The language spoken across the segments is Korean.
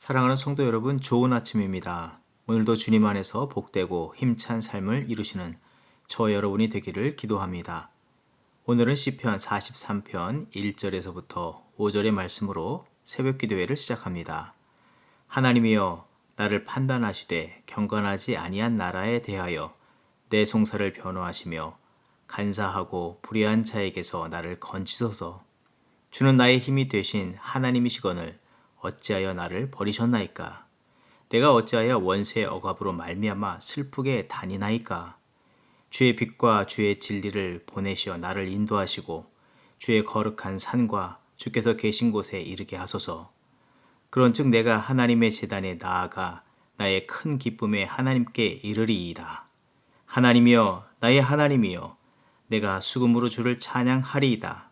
사랑하는 성도 여러분, 좋은 아침입니다. 오늘도 주님 안에서 복되고 힘찬 삶을 이루시는 저 여러분이 되기를 기도합니다. 오늘은 시편 43편 1절에서부터 5절의 말씀으로 새벽 기도회를 시작합니다. 하나님이여 나를 판단하시되 경건하지 아니한 나라에 대하여 내 송사를 변호하시며 간사하고 불의한 자에게서 나를 건지소서. 주는 나의 힘이 되신 하나님이시거늘 어찌하여 나를 버리셨나이까? 내가 어찌하여 원수의 억압으로 말미암아 슬프게 다니나이까? 주의 빛과 주의 진리를 보내시어 나를 인도하시고 주의 거룩한 산과 주께서 계신 곳에 이르게 하소서. 그런즉 내가 하나님의 제단에 나아가 나의 큰 기쁨에 하나님께 이르리이다. 하나님이여 나의 하나님이여 내가 수금으로 주를 찬양하리이다.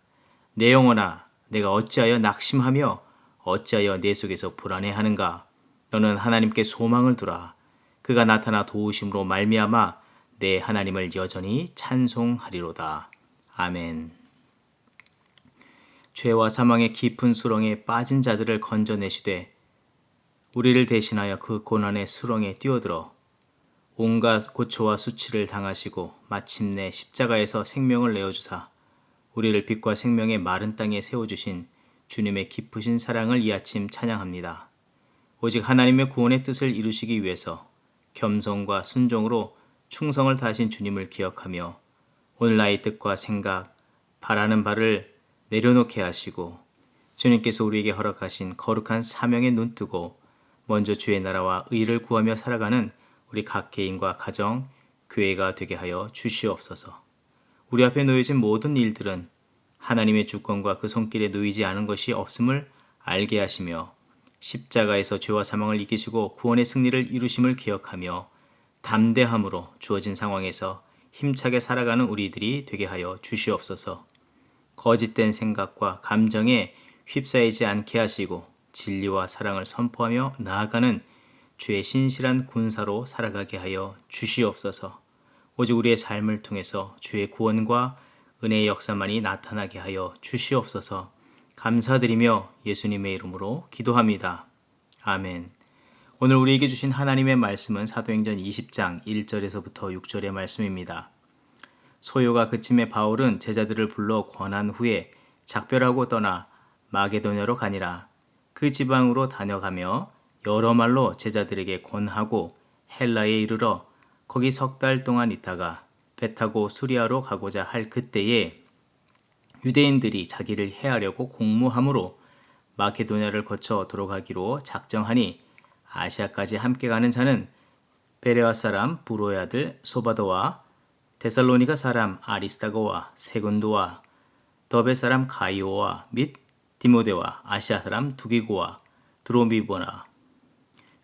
내 영혼아 내가 어찌하여 낙심하며 어찌하여 내 속에서 불안해하는가? 너는 하나님께 소망을 두라. 그가 나타나 도우심으로 말미암아 내 하나님을 여전히 찬송하리로다. 아멘. 죄와 사망의 깊은 수렁에 빠진 자들을 건져내시되 우리를 대신하여 그 고난의 수렁에 뛰어들어 온갖 고초와 수치를 당하시고 마침내 십자가에서 생명을 내어주사 우리를 빛과 생명의 마른 땅에 세워주신 주님의 깊으신 사랑을 이 아침 찬양합니다. 오직 하나님의 구원의 뜻을 이루시기 위해서 겸손과 순종으로 충성을 다하신 주님을 기억하며 오늘 나의 뜻과 생각, 바라는 바를 내려놓게 하시고 주님께서 우리에게 허락하신 거룩한 사명에 눈뜨고 먼저 주의 나라와 의를 구하며 살아가는 우리 각 개인과 가정, 교회가 되게 하여 주시옵소서. 우리 앞에 놓여진 모든 일들은 하나님의 주권과 그 손길에 놓이지 않은 것이 없음을 알게 하시며 십자가에서 죄와 사망을 이기시고 구원의 승리를 이루심을 기억하며 담대함으로 주어진 상황에서 힘차게 살아가는 우리들이 되게 하여 주시옵소서. 거짓된 생각과 감정에 휩싸이지 않게 하시고 진리와 사랑을 선포하며 나아가는 주의 신실한 군사로 살아가게 하여 주시옵소서. 오직 우리의 삶을 통해서 주의 구원과 은혜의 역사만이 나타나게 하여 주시옵소서 감사드리며 예수님의 이름으로 기도합니다. 아멘. 오늘 우리에게 주신 하나님의 말씀은 사도행전 20장 1절에서부터 6절의 말씀입니다. 소요가 그침에 바울은 제자들을 불러 권한 후에 작별하고 떠나 마게도냐로 가니라. 그 지방으로 다녀가며 여러 말로 제자들에게 권하고 헬라에 이르러 거기 석 달 동안 있다가 배 타고 수리아로 가고자 할 그때에 유대인들이 자기를 해하려고 공모함으로 마케도냐를 거쳐 들어가기로 작정하니 아시아까지 함께 가는 자는 베레아 사람 부로의 아들 소바도와 데살로니가 사람 아리스타고와 세군도와 더베 사람 가이오와 및 디모데와 아시아 사람 두기고와 드로미보나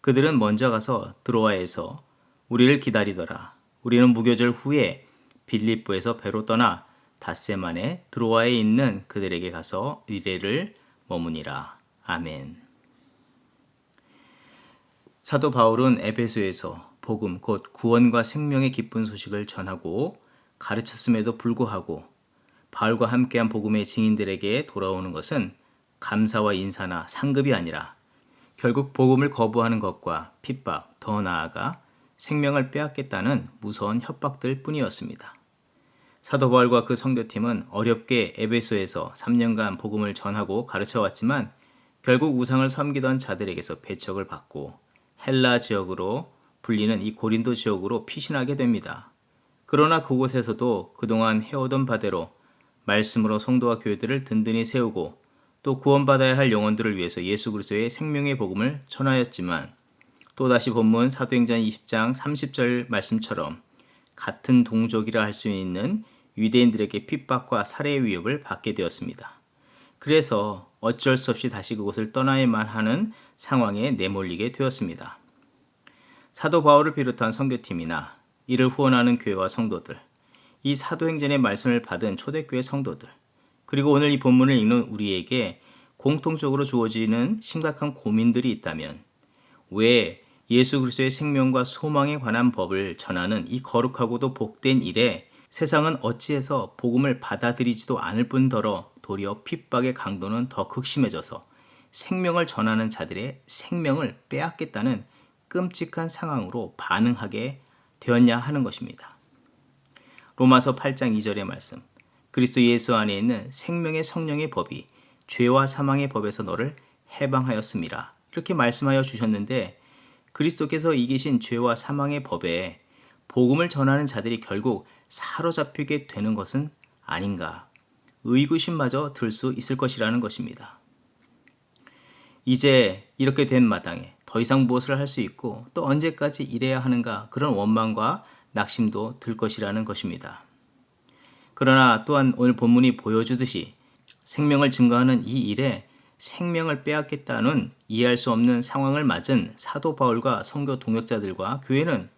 그들은 먼저 가서 드로아에서 우리를 기다리더라. 우리는 무교절 후에 빌립보에서 배로 떠나 닷새만에 드로아에 있는 그들에게 가서 이래를 머무니라. 아멘. 사도 바울은 에베소에서 복음 곧 구원과 생명의 기쁜 소식을 전하고 가르쳤음에도 불구하고 바울과 함께한 복음의 증인들에게 돌아오는 것은 감사와 인사나 상급이 아니라 결국 복음을 거부하는 것과 핍박, 더 나아가 생명을 빼앗겠다는 무서운 협박들 뿐이었습니다. 사도 바울과 그 성교팀은 어렵게 에베소에서 3년간 복음을 전하고 가르쳐 왔지만 결국 우상을 섬기던 자들에게서 배척을 받고 헬라 지역으로 불리는 이 고린도 지역으로 피신하게 됩니다. 그러나 그곳에서도 그동안 해오던 바대로 말씀으로 성도와 교회들을 든든히 세우고 또 구원받아야 할 영혼들을 위해서 예수 그리스도의 생명의 복음을 전하였지만 또다시 본문 사도행전 20장 30절 말씀처럼 같은 동족이라 할 수 있는 유대인들에게 핍박과 살해의 위협을 받게 되었습니다. 그래서 어쩔 수 없이 다시 그곳을 떠나야만 하는 상황에 내몰리게 되었습니다. 사도 바울을 비롯한 선교팀이나 이를 후원하는 교회와 성도들, 이 사도행전의 말씀을 받은 초대교회 성도들, 그리고 오늘 이 본문을 읽는 우리에게 공통적으로 주어지는 심각한 고민들이 있다면 왜 예수 그리스도의 생명과 소망에 관한 법을 전하는 이 거룩하고도 복된 일에 세상은 어찌해서 복음을 받아들이지도 않을 뿐더러 도리어 핍박의 강도는 더 극심해져서 생명을 전하는 자들의 생명을 빼앗겠다는 끔찍한 상황으로 반응하게 되었냐 하는 것입니다. 로마서 8장 2절의 말씀. 그리스도 예수 안에 있는 생명의 성령의 법이 죄와 사망의 법에서 너를 해방하였습니다. 이렇게 말씀하여 주셨는데 그리스도께서 이기신 죄와 사망의 법에 복음을 전하는 자들이 결국 사로잡히게 되는 것은 아닌가. 의구심마저 들 수 있을 것이라는 것입니다. 이제 이렇게 된 마당에 더 이상 무엇을 할 수 있고 또 언제까지 일해야 하는가 그런 원망과 낙심도 들 것이라는 것입니다. 그러나 또한 오늘 본문이 보여주듯이 생명을 증거하는 이 일에 생명을 빼앗겠다는 이해할 수 없는 상황을 맞은 사도 바울과 성교 동역자들과 교회는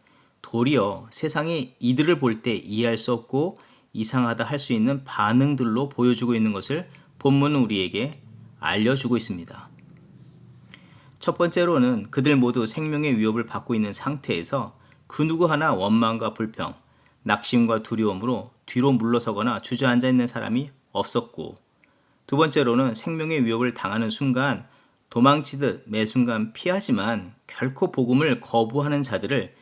도리어 세상이 이들을 볼 때 이해할 수 없고 이상하다 할 수 있는 반응들로 보여주고 있는 것을 본문은 우리에게 알려주고 있습니다. 첫 번째로는 그들 모두 생명의 위협을 받고 있는 상태에서 그 누구 하나 원망과 불평, 낙심과 두려움으로 뒤로 물러서거나 주저앉아 있는 사람이 없었고 두 번째로는 생명의 위협을 당하는 순간 도망치듯 매 순간 피하지만 결코 복음을 거부하는 자들을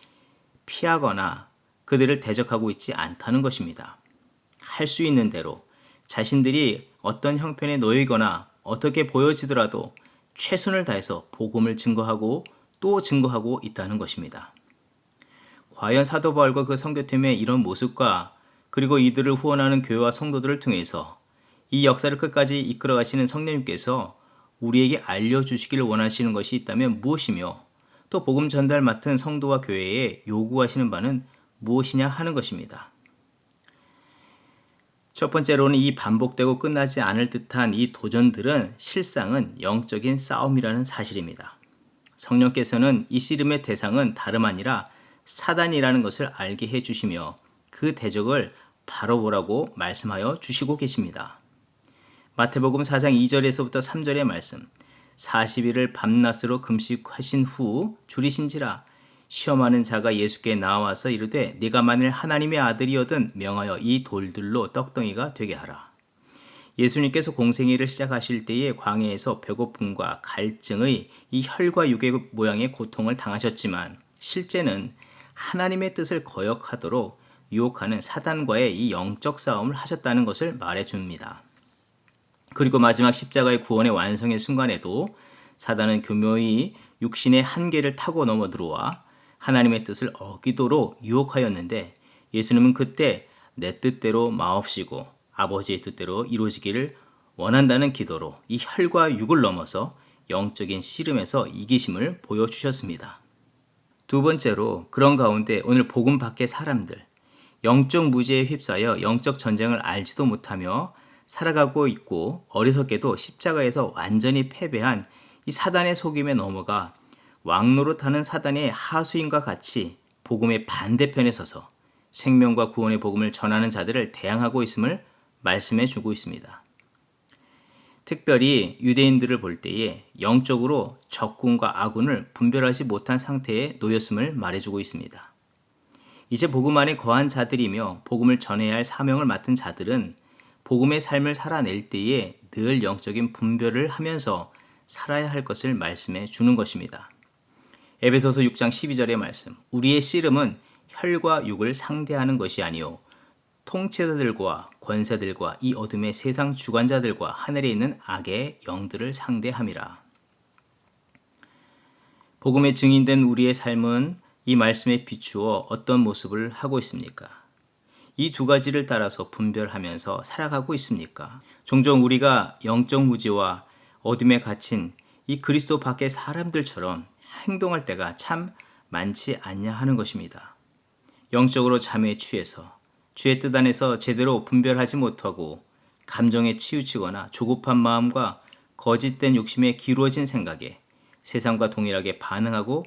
피하거나 그들을 대적하고 있지 않다는 것입니다. 할 수 있는 대로 자신들이 어떤 형편에 놓이거나 어떻게 보여지더라도 최선을 다해서 복음을 증거하고 또 증거하고 있다는 것입니다. 과연 사도 바울과 그 선교팀의 이런 모습과 그리고 이들을 후원하는 교회와 성도들을 통해서 이 역사를 끝까지 이끌어 가시는 성령님께서 우리에게 알려 주시길 원하시는 것이 있다면 무엇이며 또 복음 전달 맡은 성도와 교회에 요구하시는 바는 무엇이냐 하는 것입니다. 첫 번째로는 이 반복되고 끝나지 않을 듯한 이 도전들은 실상은 영적인 싸움이라는 사실입니다. 성령께서는 이 씨름의 대상은 다름 아니라 사단이라는 것을 알게 해 주시며 그 대적을 바로 보라고 말씀하여 주시고 계십니다. 마태복음 4장 2절에서부터 3절의 말씀 40일을 밤낮으로 금식하신 후 줄이신지라 시험하는 자가 예수께 나와서 이르되 네가 만일 하나님의 아들이거든 명하여 이 돌들로 떡덩이가 되게 하라. 예수님께서 공생애를 시작하실 때에 광야에서 배고픔과 갈증의 이 혈과 육의 모양의 고통을 당하셨지만 실제는 하나님의 뜻을 거역하도록 유혹하는 사단과의 이 영적 싸움을 하셨다는 것을 말해 줍니다. 그리고 마지막 십자가의 구원의 완성의 순간에도 사단은 교묘히 육신의 한계를 타고 넘어 들어와 하나님의 뜻을 어기도록 유혹하였는데 예수님은 그때 내 뜻대로 마옵시고 아버지의 뜻대로 이루어지기를 원한다는 기도로 이 혈과 육을 넘어서 영적인 씨름에서 이기심을 보여주셨습니다. 두 번째로 그런 가운데 오늘 복음 밖의 사람들 영적 무지에 휩싸여 영적 전쟁을 알지도 못하며 살아가고 있고 어리석게도 십자가에서 완전히 패배한 이 사단의 속임에 넘어가 왕노릇하는 사단의 하수인과 같이 복음의 반대편에 서서 생명과 구원의 복음을 전하는 자들을 대항하고 있음을 말씀해 주고 있습니다. 특별히 유대인들을 볼 때에 영적으로 적군과 아군을 분별하지 못한 상태에 놓였음을 말해주고 있습니다. 이제 복음 안에 거한 자들이며 복음을 전해야 할 사명을 맡은 자들은 복음의 삶을 살아낼 때에 늘 영적인 분별을 하면서 살아야 할 것을 말씀해 주는 것입니다. 에베소서 6장 12절의 말씀. 우리의 씨름은 혈과 육을 상대하는 것이 아니요 통치자들과 권세들과 이 어둠의 세상 주관자들과 하늘에 있는 악의 영들을 상대함이라. 복음에 증인된 우리의 삶은 이 말씀에 비추어 어떤 모습을 하고 있습니까? 이 두 가지를 따라서 분별하면서 살아가고 있습니까? 종종 우리가 영적 무지와 어둠에 갇힌 이 그리스도 밖의 사람들처럼 행동할 때가 참 많지 않냐 하는 것입니다. 영적으로 잠에 취해서 주의 뜻 안에서 제대로 분별하지 못하고 감정에 치우치거나 조급한 마음과 거짓된 욕심에 기울어진 생각에 세상과 동일하게 반응하고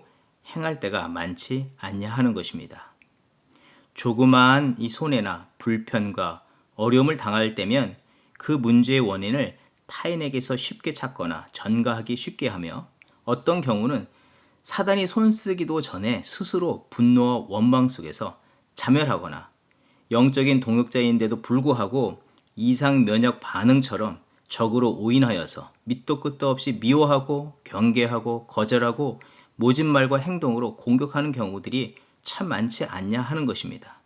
행할 때가 많지 않냐 하는 것입니다. 조그마한 이 손해나 불편과 어려움을 당할 때면 그 문제의 원인을 타인에게서 쉽게 찾거나 전가하기 쉽게 하며 어떤 경우는 사단이 손쓰기도 전에 스스로 분노와 원망 속에서 자멸하거나 영적인 동역자인데도 불구하고 이상 면역 반응처럼 적으로 오인하여서 밑도 끝도 없이 미워하고 경계하고 거절하고 모진 말과 행동으로 공격하는 경우들이 참 많지 않냐 하는 것입니다.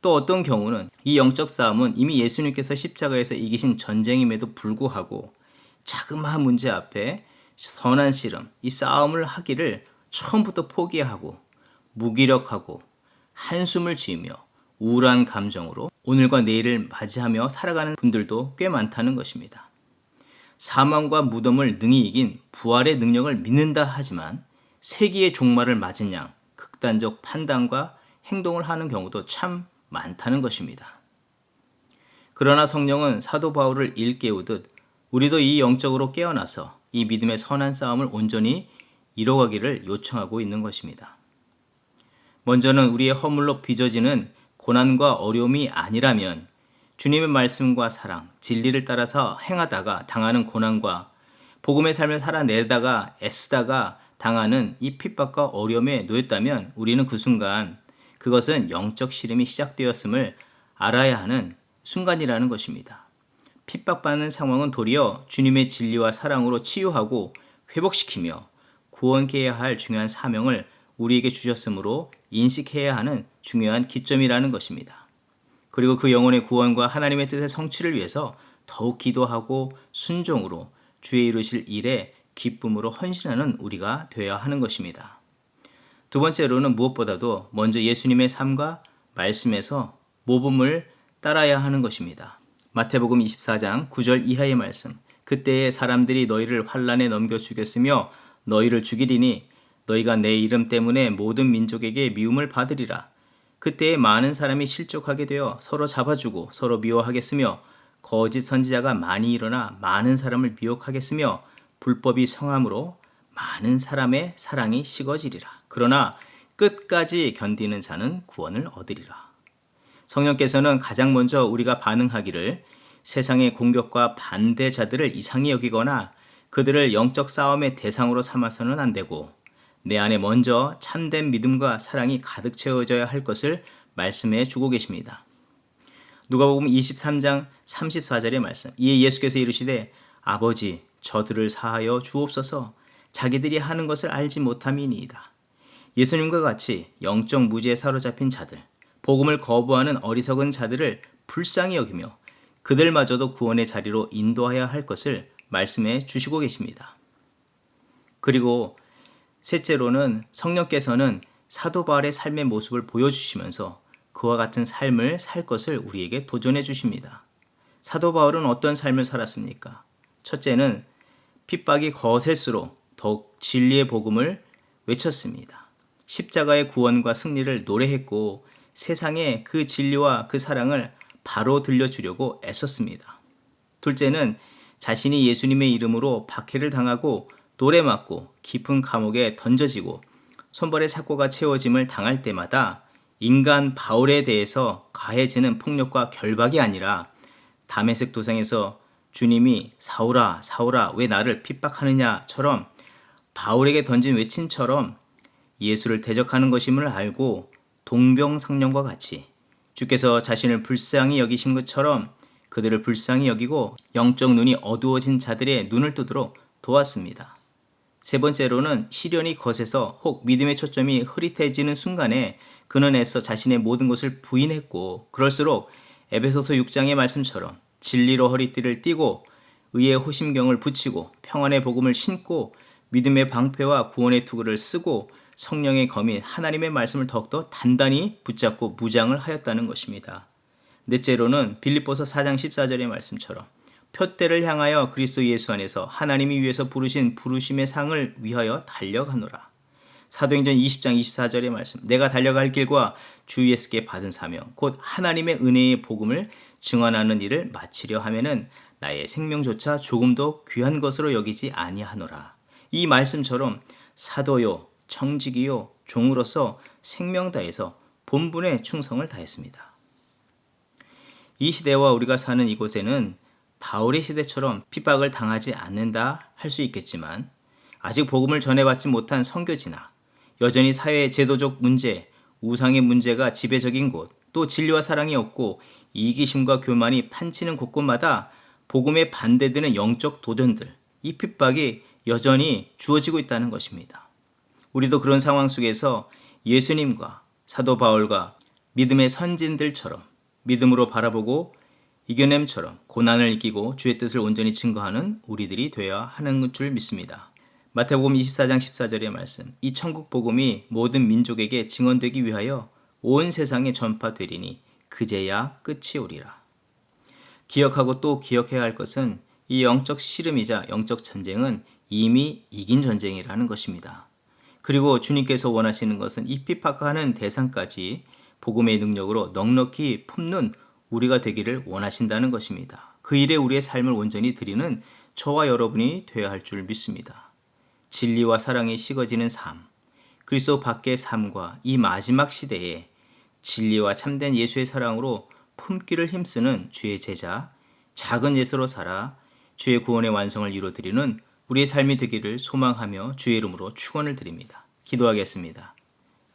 또 어떤 경우는 이 영적 싸움은 이미 예수님께서 십자가에서 이기신 전쟁임에도 불구하고 자그마한 문제 앞에 선한 씨름, 이 싸움을 하기를 처음부터 포기하고 무기력하고 한숨을 지으며 우울한 감정으로 오늘과 내일을 맞이하며 살아가는 분들도 꽤 많다는 것입니다. 사망과 무덤을 능히 이긴 부활의 능력을 믿는다 하지만 세기의 종말을 맞은 양 극단적 판단과 행동을 하는 경우도 참 많다는 것입니다. 그러나 성령은 사도 바울을 일깨우듯 우리도 이 영적으로 깨어나서 이 믿음의 선한 싸움을 온전히 이뤄가기를 요청하고 있는 것입니다. 먼저는 우리의 허물로 빚어지는 고난과 어려움이 아니라면 주님의 말씀과 사랑, 진리를 따라서 행하다가 당하는 고난과 복음의 삶을 살아내다가 애쓰다가 당하는 이 핍박과 어려움에 놓였다면 우리는 그 순간 그것은 영적 시름이 시작되었음을 알아야 하는 순간이라는 것입니다. 핍박받는 상황은 도리어 주님의 진리와 사랑으로 치유하고 회복시키며 구원케 해야 할 중요한 사명을 우리에게 주셨으므로 인식해야 하는 중요한 기점이라는 것입니다. 그리고 그 영혼의 구원과 하나님의 뜻의 성취를 위해서 더욱 기도하고 순종으로 주의 이루실 일에 기쁨으로 헌신하는 우리가 되어야 하는 것입니다. 두 번째로는 무엇보다도 먼저 예수님의 삶과 말씀에서 모범을 따라야 하는 것입니다. 마태복음 24장 9절 이하의 말씀. 그때에 사람들이 너희를 환란에 넘겨 죽였으며 너희를 죽이리니 너희가 내 이름 때문에 모든 민족에게 미움을 받으리라. 그때에 많은 사람이 실족하게 되어 서로 잡아주고 서로 미워하겠으며 거짓 선지자가 많이 일어나 많은 사람을 미혹하겠으며 불법이 성함으로 많은 사람의 사랑이 식어지리라. 그러나 끝까지 견디는 자는 구원을 얻으리라. 성령께서는 가장 먼저 우리가 반응하기를 세상의 공격과 반대자들을 이상히 여기거나 그들을 영적 싸움의 대상으로 삼아서는 안 되고 내 안에 먼저 참된 믿음과 사랑이 가득 채워져야 할 것을 말씀해 주고 계십니다. 누가복음 23장 34절의 말씀. 이에 예수께서 이르시되 아버지 저들을 사하여 주옵소서 자기들이 하는 것을 알지 못함이니이다. 예수님과 같이 영적 무지에 사로잡힌 자들, 복음을 거부하는 어리석은 자들을 불쌍히 여기며 그들마저도 구원의 자리로 인도하여야 할 것을 말씀해 주시고 계십니다. 그리고 셋째로는 성령께서는 사도 바울의 삶의 모습을 보여주시면서 그와 같은 삶을 살 것을 우리에게 도전해 주십니다. 사도 바울은 어떤 삶을 살았습니까? 첫째는 핍박이 거셀수록 더욱 진리의 복음을 외쳤습니다. 십자가의 구원과 승리를 노래했고 세상에 그 진리와 그 사랑을 바로 들려주려고 애썼습니다. 둘째는 자신이 예수님의 이름으로 박해를 당하고 돌에 맞고 깊은 감옥에 던져지고 손발의 사고가 채워짐을 당할 때마다 인간 바울에 대해서 가해지는 폭력과 결박이 아니라 담에색 도상에서 주님이 사울아 사울아 왜 나를 핍박하느냐처럼 바울에게 던진 외침처럼 예수를 대적하는 것임을 알고 동병상련과 같이 주께서 자신을 불쌍히 여기신 것처럼 그들을 불쌍히 여기고 영적 눈이 어두워진 자들의 눈을 뜨도록 도왔습니다. 세 번째로는 시련이 거세서 혹 믿음의 초점이 흐릿해지는 순간에 그는 애써 자신의 모든 것을 부인했고 그럴수록 에베소서 6장의 말씀처럼 진리로 허리띠를 띠고 의의 호심경을 붙이고 평안의 복음을 신고 믿음의 방패와 구원의 투구를 쓰고 성령의 검인 하나님의 말씀을 더욱더 단단히 붙잡고 무장을 하였다는 것입니다. 넷째로는 빌립보서 4장 14절의 말씀처럼 표대를 향하여 그리스도 예수 안에서 하나님이 위해서 부르신 부르심의 상을 위하여 달려가노라. 사도행전 20장 24절의 말씀. 내가 달려갈 길과 주 예수께 받은 사명 곧 하나님의 은혜의 복음을 증언하는 일을 마치려 하면은 나의 생명조차 조금도 귀한 것으로 여기지 아니하노라. 이 말씀처럼 사도요 청직이요 종으로서 생명 다해서 본분의 충성을 다했습니다. 이 시대와 우리가 사는 이곳에는 바울의 시대처럼 핍박을 당하지 않는다 할 수 있겠지만 아직 복음을 전해받지 못한 선교지나 여전히 사회의 제도적 문제, 우상의 문제가 지배적인 곳, 또 진리와 사랑이 없고 이기심과 교만이 판치는 곳곳마다 복음에 반대되는 영적 도전들, 이 핍박이 여전히 주어지고 있다는 것입니다. 우리도 그런 상황 속에서 예수님과 사도 바울과 믿음의 선진들처럼 믿음으로 바라보고 이겨냄처럼 고난을 이기고 주의 뜻을 온전히 증거하는 우리들이 되어야 하는 줄 믿습니다. 마태복음 24장 14절의 말씀. 이 천국 복음이 모든 민족에게 증언되기 위하여 온 세상에 전파되리니 그제야 끝이 오리라. 기억하고 또 기억해야 할 것은 이 영적 씨름이자 영적 전쟁은 이미 이긴 전쟁이라는 것입니다. 그리고 주님께서 원하시는 것은 이 핍박하는 대상까지 복음의 능력으로 넉넉히 품는 우리가 되기를 원하신다는 것입니다. 그 일에 우리의 삶을 온전히 드리는 저와 여러분이 되어야 할 줄 믿습니다. 진리와 사랑이 식어지는 삶, 그리스도 밖의 삶과 이 마지막 시대에 진리와 참된 예수의 사랑으로 품기를 힘쓰는 주의 제자, 작은 예수로 살아 주의 구원의 완성을 이루어드리는 우리의 삶이 되기를 소망하며 주의 이름으로 축원을 드립니다. 기도하겠습니다.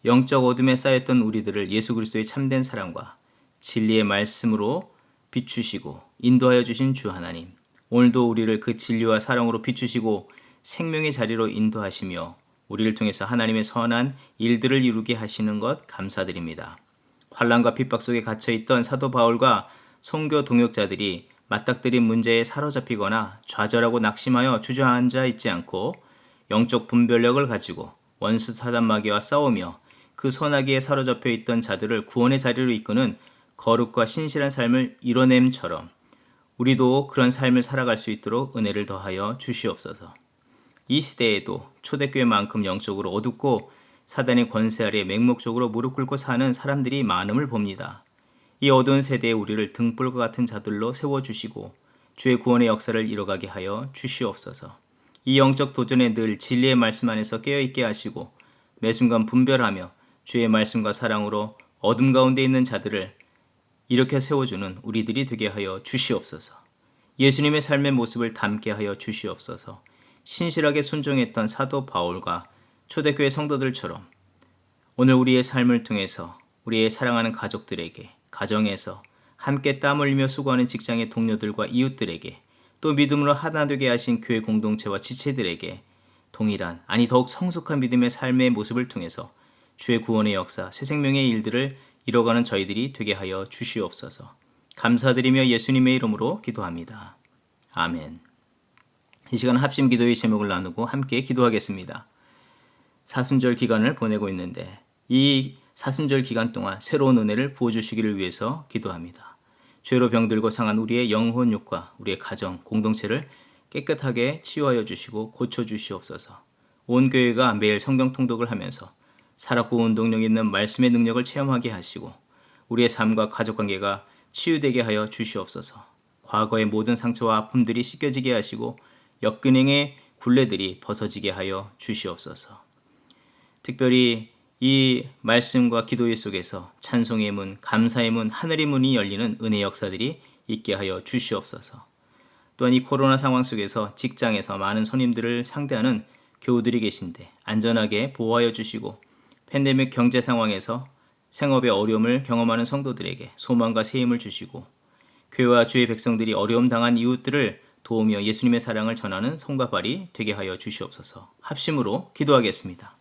영적 어둠에 쌓였던 우리들을 예수 그리스도의 참된 사랑과 진리의 말씀으로 비추시고 인도하여 주신 주 하나님, 오늘도 우리를 그 진리와 사랑으로 비추시고 생명의 자리로 인도하시며 우리를 통해서 하나님의 선한 일들을 이루게 하시는 것 감사드립니다. 환란과 핍박 속에 갇혀 있던 사도 바울과 선교 동역자들이 맞닥뜨린 문제에 사로잡히거나 좌절하고 낙심하여 주저앉아 있지 않고 영적 분별력을 가지고 원수 사단 마귀와 싸우며 그 선하기에 사로잡혀 있던 자들을 구원의 자리로 이끄는 거룩과 신실한 삶을 이뤄냄처럼 우리도 그런 삶을 살아갈 수 있도록 은혜를 더하여 주시옵소서. 이 시대에도 초대교회만큼 영적으로 어둡고 사단의 권세 아래 맹목적으로 무릎 꿇고 사는 사람들이 많음을 봅니다. 이 어두운 세대에 우리를 등불과 같은 자들로 세워주시고 주의 구원의 역사를 이뤄가게 하여 주시옵소서. 이 영적 도전에 늘 진리의 말씀 안에서 깨어있게 하시고 매 순간 분별하며 주의 말씀과 사랑으로 어둠 가운데 있는 자들을 이렇게 세워주는 우리들이 되게 하여 주시옵소서. 예수님의 삶의 모습을 담게 하여 주시옵소서. 신실하게 순종했던 사도 바울과 초대교회 성도들처럼 오늘 우리의 삶을 통해서 우리의 사랑하는 가족들에게 가정에서 함께 땀 흘리며 수고하는 직장의 동료들과 이웃들에게 또 믿음으로 하나 되게 하신 교회 공동체와 지체들에게 동일한 아니 더욱 성숙한 믿음의 삶의 모습을 통해서 주의 구원의 역사, 새 생명의 일들을 이뤄가는 저희들이 되게 하여 주시옵소서. 감사드리며 예수님의 이름으로 기도합니다. 아멘. 이 시간 합심 기도의 제목을 나누고 함께 기도하겠습니다. 사순절 기간을 보내고 있는데 이 사순절 기간 동안 새로운 은혜를 부어주시기를 위해서 기도합니다. 죄로 병들고 상한 우리의 영혼육과 우리의 가정, 공동체를 깨끗하게 치유하여 주시고 고쳐 주시옵소서. 온 교회가 매일 성경 통독을 하면서 살았고 운동력 있는 말씀의 능력을 체험하게 하시고 우리의 삶과 가족 관계가 치유되게 하여 주시옵소서. 과거의 모든 상처와 아픔들이 씻겨지게 하시고 역근행의 굴레들이 벗어지게 하여 주시옵소서. 특별히 이 말씀과 기도의 속에서 찬송의 문, 감사의 문, 하늘의 문이 열리는 은혜 역사들이 있게 하여 주시옵소서. 또한 이 코로나 상황 속에서 직장에서 많은 손님들을 상대하는 교우들이 계신데 안전하게 보호하여 주시고 팬데믹 경제 상황에서 생업의 어려움을 경험하는 성도들에게 소망과 새 힘을 주시고 교회와 주의 백성들이 어려움 당한 이웃들을 도우며 예수님의 사랑을 전하는 손과 발이 되게 하여 주시옵소서. 합심으로 기도하겠습니다.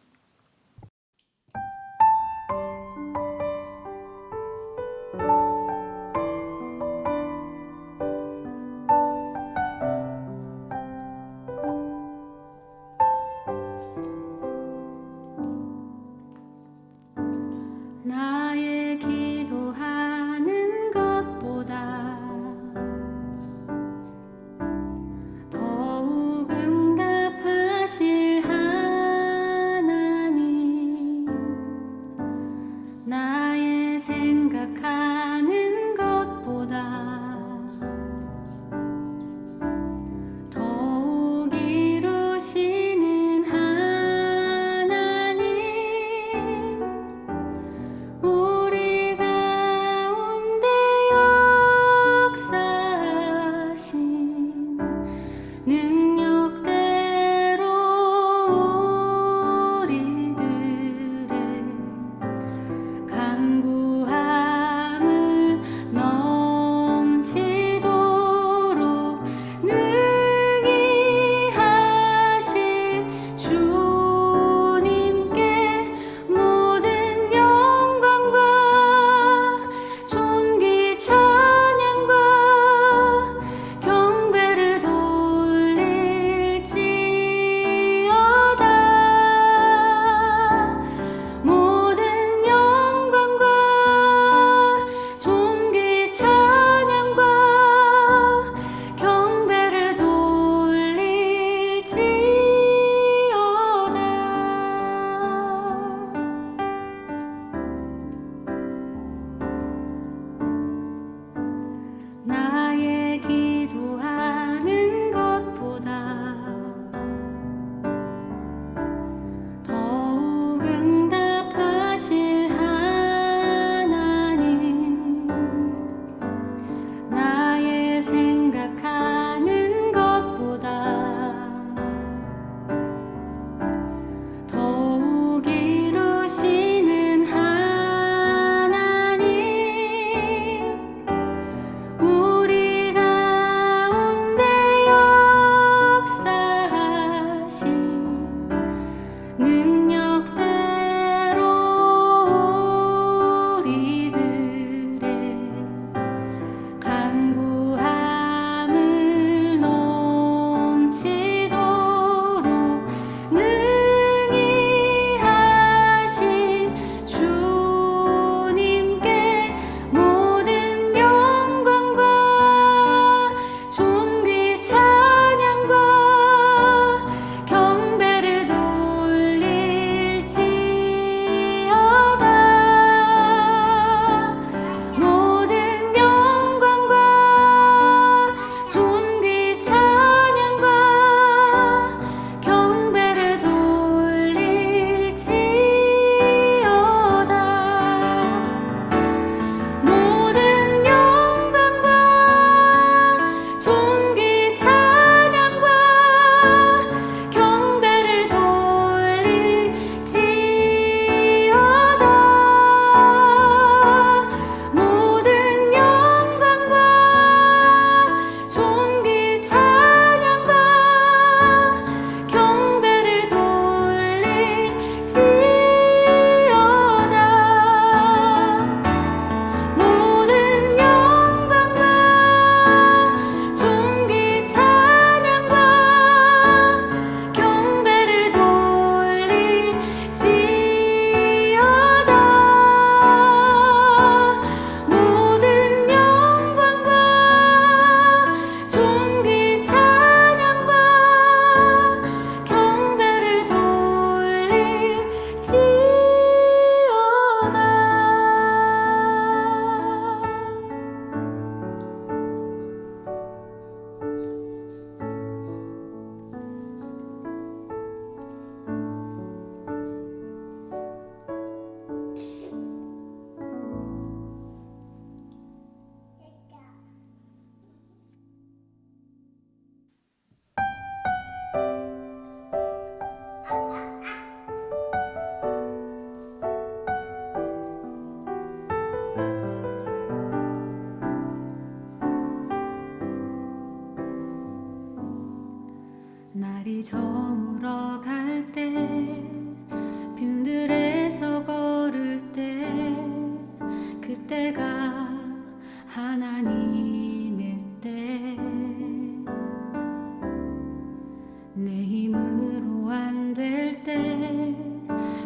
내 힘으로 안 될 때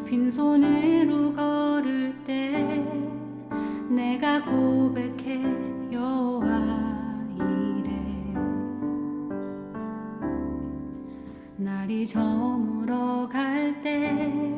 빈손으로 걸을 때 내가 고백해 여호와 이래. 날이 저물어 갈때